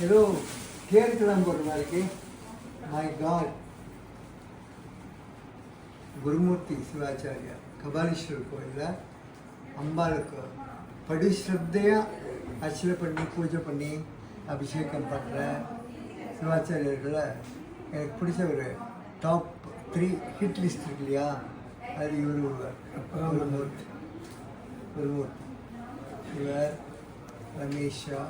ஏதோ கேட்கலாம் போடுற மாதிரி மை காட் குருமூர்த்தி சிவாச்சாரியா கபாலீஸ்வரர் கோயிலில் அம்பாளுக்கு படி ஸ்ரத்தையாக அர்ச்சனை பண்ணி பூஜை பண்ணி அபிஷேகம் பண்ணுற சிவாச்சாரியர்களை எனக்கு பிடிச்ச ஒரு டாப் த்ரீ ஹிட் லிஸ்ட் இருக்கு இல்லையா? அது இவர் ஒருவர். குருமூர்த்தி. குருமூர்த்தி. இவர் ரமேஷா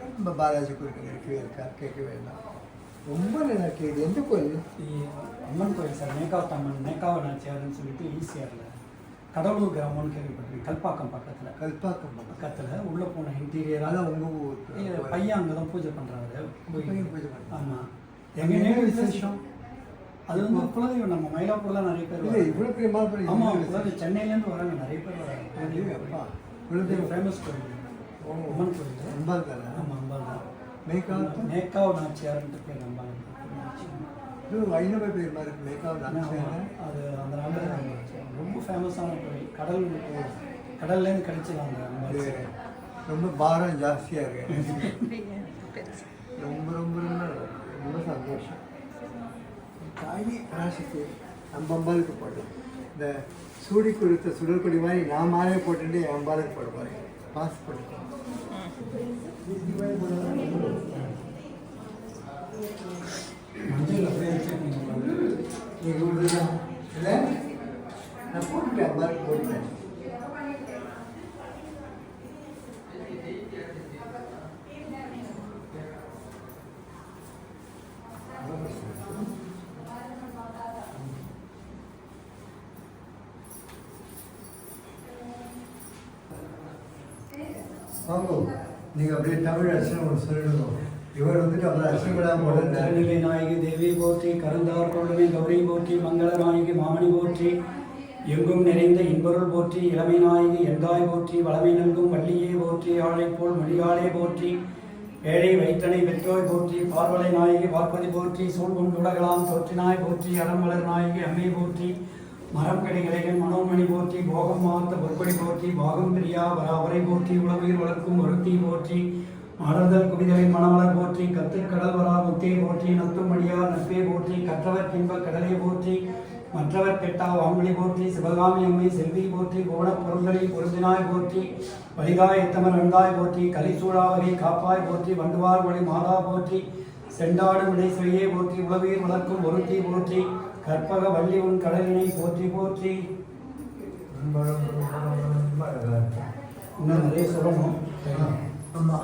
நம்ம பாலாஜி குருக்கள் இருக்கவே இருக்கா கேட்க வேண்டாம் ரொம்ப நல்லா இது எந்த கோயில்? அம்மன் கோயில் சார். மேக்காவத் அம்மன் மேக்காவ நாச்சியார்னு சொல்லிட்டு ஈசிஆரில் கடலூர் கிராமம்னு கேள்விப்பட்டிருக்கேன். கல்பாக்கம் பக்கத்தில். கல்பாக்கம் பக்கம். பக்கத்தில் உள்ளே போன இன்டீரியராக உங்கள் ஊர். பையன் அங்கே தான் பூஜை பண்ணுறாரு பூஜை. ஆமாம் எங்கள் நேரம் விசேஷம்? அது வந்து குலதெய்வம். நம்ம மயிலாப்பூர்லாம் நிறைய பேர் இல்லை. இவ்வளோ பெரிய ஆமாம் குலதெய்வம். சென்னையிலேருந்து வராங்க. நிறைய பேர் வராங்க. குலதெய்வம் ஃபேமஸ் கோயில். அம்மன் கோயில் அம்பாள் தானே ஆமாம் அம்பாள் தான் மேக்காவத்து மேக்காவ் நாச்சியார்ன்ட்டு பேர் அம்பாள் இது வைணவ பேர் மாதிரி இருக்கு மேக்காவ் நாச்சியார். அது அதனால ரொம்ப ஃபேமஸான கோயில். கடல் கடல்லேருந்து அது அம்பாள் ரொம்ப பாரம் ஜாஸ்தியாக இருக்கு ரொம்ப ரொம்ப ரொம்ப ரொம்ப சந்தோஷம். தாயி ராசிக்கு நம்ம அம்பாளுக்கு போட்டோம். இந்த சூடி கொடுத்த சுடற்கொடி மாதிரி நான் மாலையை போட்டுட்டு என் அம்பாளுக்கு போட போகிறேன் பாஸ் போட்டுக்கோ மஞ்சள் அப்படியே வச்சுருக்கீங்க நீங்கள் விடுதான் இல்லை நான் போட்டுட்டேன் அம்பாளுக்கு போட்டுட்டேன் வாங்க நீங்கள் அப்படியே தமிழ் அர்ச்சனை ஒன்று சொல்லிடுங்க இவர் வந்துட்டு அப்புறம் அர்ச்சனை போல தரநிலை நாயகி தேவி போற்றி கருந்தார் கொள்ளுமை கௌரி போற்றி மங்கள நாயகி மாமணி போற்றி எங்கும் நிறைந்த இன்பொருள் போற்றி இளமை நாயகி எந்தாய் போற்றி வளமை நல்கும் வள்ளியே போற்றி ஆளை போல் மொழியாளே போற்றி ஏழை வைத்தனை பெற்றோய் போற்றி பார்வலை நாயகி பார்ப்பதி போற்றி சூழ்கொண்டு உலகலாம் தோற்றினாய் போற்றி அறமலர் நாயகி அம்மை போற்றி மரம் கடிகளைகள் மனோமணி போற்றி போகம் மாத்த பொற்படி போற்றி பாகம் பிரியா பராபரை போற்றி உலகுயிர் வளர்க்கும் ஒருத்தி போற்றி மலர்தல் குடிதலை மணமலர் போற்றி கத்தில் கடல் வரா முத்தே போற்றி நத்தும் மடியார் நட்பே போற்றி கற்றவர் பின்ப கடலை போற்றி மற்றவர் கெட்டா வான்வழி போற்றி சிவகாமி அம்மை செல்வி போற்றி கோணப் பொருள்களில் பொருந்தினாய் போற்றி வலிகாய் எத்தமர் அண்டாய் போற்றி கலிசூழாவகை காப்பாய் போற்றி வண்டுவார் மொழி மாதா போற்றி செண்டாடு செய்யே போற்றி உளவியர் வளர்க்கும் ஒருத்தி போற்றி கற்பக வள்ளி உன் கடலினை போற்றி போற்றி. இன்னும் நிறைய சொல்லணும். ஆமா,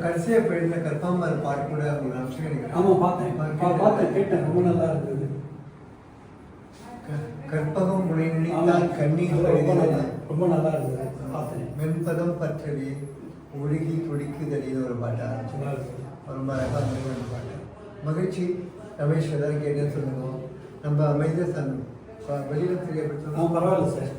கடைசியாக போயிருந்த கற்பாம்பர் பாட்டு கூட ஆமாம் பார்த்தேன். பார்த்தேன் கேட்டேன். ரொம்ப நல்லா இருந்தது. கற்பகம் முனை நினைத்தால் கண்ணீர் ரொம்ப. நல்லா இருந்தது. பார்த்தேன். வெண்பதம் பற்றவி. ஒழுகி துடிக்குதலின்னு ஒரு பாட்டு? நல்லா ரொம்ப அழகாக இருந்தது பாட்டு. மகிழ்ச்சி ரமேஷ் எல்லாரும் கேட்டேன்னு சொல்லுங்க. நம்ம அமைந்த தரணும் வெளியில் ஆ தெரியப்படுத்தணும் பரவாயில்ல சார்.